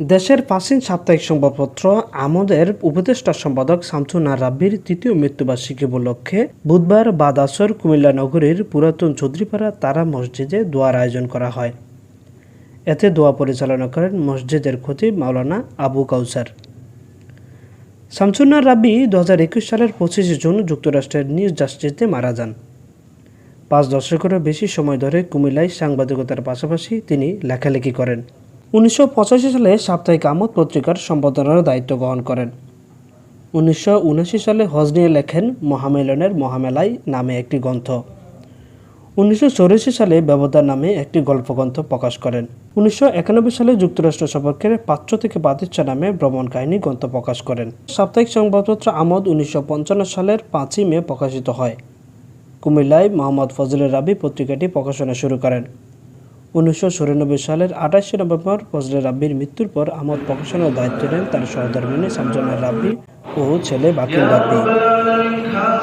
দেশের প্রাচীন সাপ্তাহিক সংবাদপত্র, আমোদের উপদেষ্টা সম্পাদক শামসুনা রাব্বির তৃতীয় মৃত্যুবার্ষিকী উপলক্ষে বুধবার বাদ আসর কুমিল্লা নগরীর পুরাতন চৌধুরীপাড়া তারা মসজিদে দোয়ার আয়োজন করা হয়। এতে দোয়া পরিচালনা করেন মসজিদের খতিব মাওলানা আবু কাউসার। শামসুন্নার রাব্বি দু হাজার একুশ সালের পঁচিশে জুন যুক্তরাষ্ট্রের নিউ জার্সিতে মারা যান। পাঁচ দশকেরও বেশি সময় ধরে কুমিল্লায় সাংবাদিকতার পাশাপাশি তিনি লেখালেখি করেন। উনিশশো পঁচাশি সালে সাপ্তাহিক আমোদ পত্রিকার সম্পাদনার দায়িত্ব গ্রহণ করেন। উনিশশো উনআশি সালে হজ নিয়ে লেখেন, মহামেলনের মহামেলায় নামে একটি গ্রন্থ। উনিশশো সালে ব্যবধান নামে একটি গল্পগ্রন্থ প্রকাশ করেন। উনিশশো একানব্বই সালে যুক্তরাষ্ট্র সফরকে পাত্র থেকে বাতিচ্ছা নামে ভ্রমণ কাহিনী গ্রন্থ প্রকাশ করেন। সাপ্তাহিক সংবাদপত্র আমোদ উনিশশো সালের পাঁচই মে প্রকাশিত হয়। কুমিল্লায় মোহাম্মদ ফজলুর রাবি পত্রিকাটি প্রকাশনা শুরু করেন। উনিশশো সালের আঠাশে নভেম্বর ফজলে রাব্বির মৃত্যুর পর আমদ প্রকাশনের দায়িত্ব নেন তার সহধর্মিনী শামসুন্নার রাব্বি ও ছেলে বাকির রাব্বি।